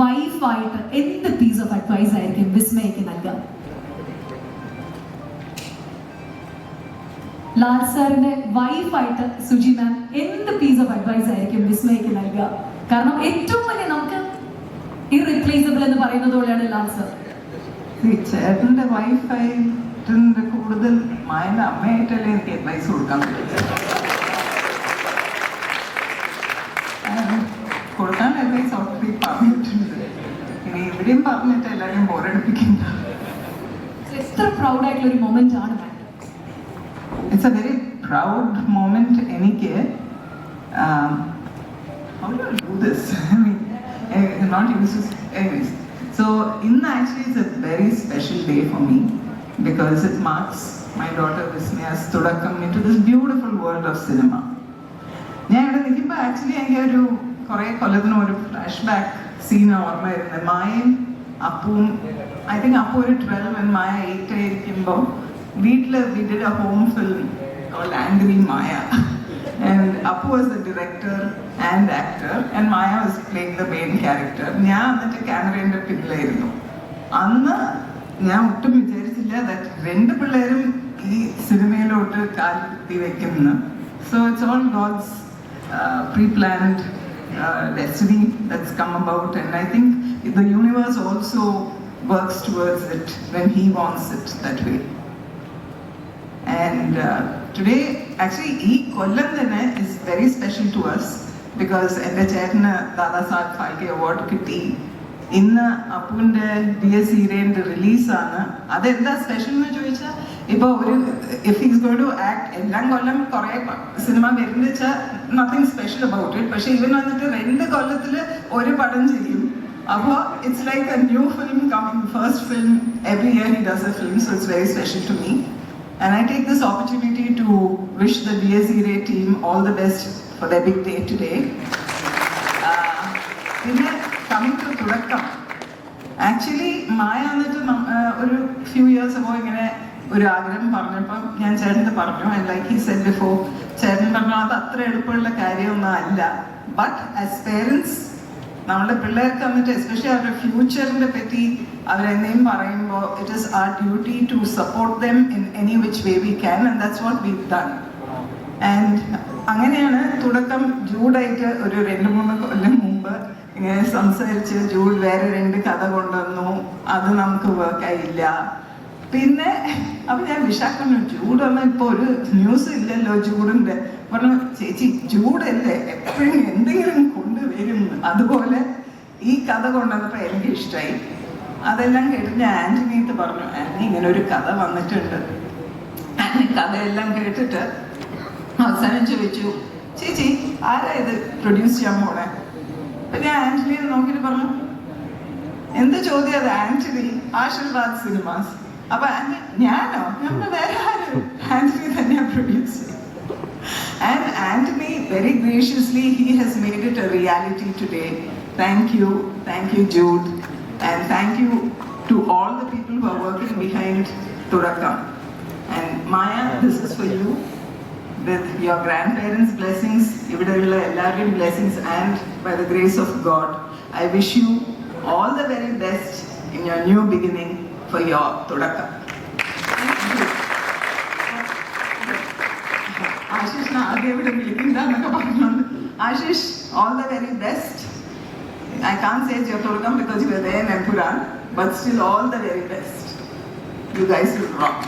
വൈഫായിട്ട് എന്ത് piece of advice ആയിരിക്കും വിസ്മയ്ക്ക് നൽകുക? ലാൽ സാറിന്റെ വൈഫായിട്ട് സുജി മാം എന്ത് പീസ് ഓഫ് അഡ്വൈസ് ആയിരിക്കും വിസ്മയ്ക്ക് നൽകുക? കാരണം ഏറ്റവും വലിയ നമുക്ക് ഇറീപ്ലേസബിൾ എന്ന് പറയുന്നത് പോലെയാണ് ലാൽ സാർ. ചേട്ടന്റെ വൈഫായിട്ട് കൂടുതൽ മായന്റെ അമ്മയായിട്ടല്ലേ എനിക്ക് അഡ്വൈസ് കൊടുക്കാൻ പറ്റും ഇനി ഇവിടെയും പറഞ്ഞിട്ട് എല്ലാവരും ബോറടിപ്പിക്കണ്ട എത്ര പ്രൗഡ് ആയിട്ടുള്ള ഒരു മൊമെന്റ് ആണ് ma'am it's a very proud moment എനിക്ക് how do I do this? I mean, I'm not used to. Anyways, so in actually it's a very special day for me because it marks my daughter Vismaya's തുടക്കം into this beautiful world of cinema. ഞാൻ ഇവിടെ നിൽക്കുമ്പോൾ actually എനിക്ക് ഒരു കുറേ കൊല്ലത്തിന് ഒരു flash back scene ഓർമ്മ വരുന്നത്. മായയും അപ്പുവും ഐ തിങ്ക് അപ്പു ഒരു ട്വൽവ് മായ എയ്റ്റ് ആയിരിക്കുമ്പോൾ വീട്ടിൽ വീട്ടിലെ home film called angry Maya and Appu was the director and actor and Maya was playing the main character ഞാൻ എന്നിട്ട് ക്യാമറയുടെ പിന്നിലായിരുന്നു. അന്ന് ഞാൻ ഒട്ടും വിചാരിച്ചില്ല ദാറ്റ് രണ്ട് പിള്ളേരും ഈ സിനിമയിലോട്ട് കാൽ കുത്തി വെക്കുന്നു so it's all God's pre-planned uh, destiny that's come about and I think the universe also works towards it when he wants it that way. And uh, today, actually, ഈ കൊല്ലം തന്നെ is very special to us because എൻ്റെ ചേട്ടന് Dada Saheb Phalke award കിട്ടി ഇന്ന് അപ്പുവിന്റെ B S സീരിയലിന്റെ റിലീസാണ് അതെന്താ special എന്ന് ചോദിച്ചാൽ ഇപ്പൊ ഒരു ഇഫ് ഗോ ടു ആക്ട് എല്ലാം കൊല്ലം കുറെ സിനിമ വരുന്ന വെച്ചാൽ നത്തിങ് സ്പെഷ്യൽ അബൌട്ട് ഇറ്റ് പക്ഷെ ഇവൻ വന്നിട്ട് രണ്ട് കൊല്ലത്തിൽ ഒരു പടം ചെയ്യും. അപ്പോൾ it's like a new film coming first film every year he does a film so it's very special to me And I take this opportunity to wish the S Ray team all the best for their big day today. Day പിന്നെ coming to Thudakkam actually Maya ആ, ഒരു few years അപ്പോ ഇങ്ങനെ ഒരു ആഗ്രഹം പറഞ്ഞപ്പം ഞാൻ ചേട്ടന് പറഞ്ഞു and like he said before ചേട്ടൻ പറഞ്ഞു അത് അത്ര എളുപ്പമുള്ള കാര്യമൊന്നും അല്ല. ബട്ട് ആസ് പേരൻസ് നമ്മുടെ പിള്ളേർക്ക് വന്നിട്ട് എസ്പെഷ്യലി അവരുടെ ഫ്യൂച്ചറിനെ പറ്റി അവരെന്നെയും പറയുമ്പോൾ it is our duty to support them in any which way we can and that's what we done and അങ്ങനെയാണ് തുടക്കം ജൂഡായിട്ട് ഒരു രണ്ട് മൂന്ന് കൊല്ലം മുമ്പ് ഇങ്ങനെ സംസാരിച്ച് ജൂൾ വേറെ രണ്ട് കഥ കൊണ്ടുവന്നു. അത് നമുക്ക് വർക്ക് ആയില്ല. പിന്നെ അപ്പൊ ഞാൻ വിശാഖന്നു ചൂടൊന്നും ഇപ്പൊ ഒരു ന്യൂസ് ഇല്ലല്ലോ ചൂടിന്റെ പറഞ്ഞു ചേച്ചി ചൂടല്ലേ എപ്പോഴും എന്തെങ്കിലും കൊണ്ടുവരും അതുപോലെ ഈ കഥ കൊണ്ടുവന്നപ്പോ എനിക്ക് ഇഷ്ടമായി അതെല്ലാം കേട്ട് ഞാൻ ആന്റണിത്ത് പറഞ്ഞു ആന്റണി ഇങ്ങനെ ഒരു കഥ വന്നിട്ടുണ്ട്. കഥയെല്ലാം കേട്ടിട്ട് അവസാനം ചോദിച്ചു ചേച്ചി ആരാ ഇത് പ്രൊഡ്യൂസ് ചെയ്യാൻ പോണേ? അപ്പൊ ഞാൻ ആന്റണിയെ നോക്കിയിട്ട് പറഞ്ഞു എന്ത് ചോദ്യം അത് ആന്റണി ആശീർവാദ് സിനിമാസ് അപ്പൊ ആന്റണി ഞാനോ നമ്മുടെ വേറെ ആരും ആന്റണി തന്നെയാ produce And Anthony, very graciously, he has made it a reality today. Thank you, thank you, Jude, and thank you to all the people who are working behind Turakam. And Maya, this is for you. With your grandparents' blessings, ഇവിടെയുള്ള എല്ലാവരുടെയും blessings, and by the grace of God, I wish you all the very best in your new beginning for your Turakam. ആശിഷിനെ ആദ്യം ഇവിടെ വിളിക്കുന്നതെന്നൊക്കെ പറഞ്ഞുകൊണ്ട് Ashish all the very best I can say your തുടക്കം because you they Empuraan but still all the very best you guys will rock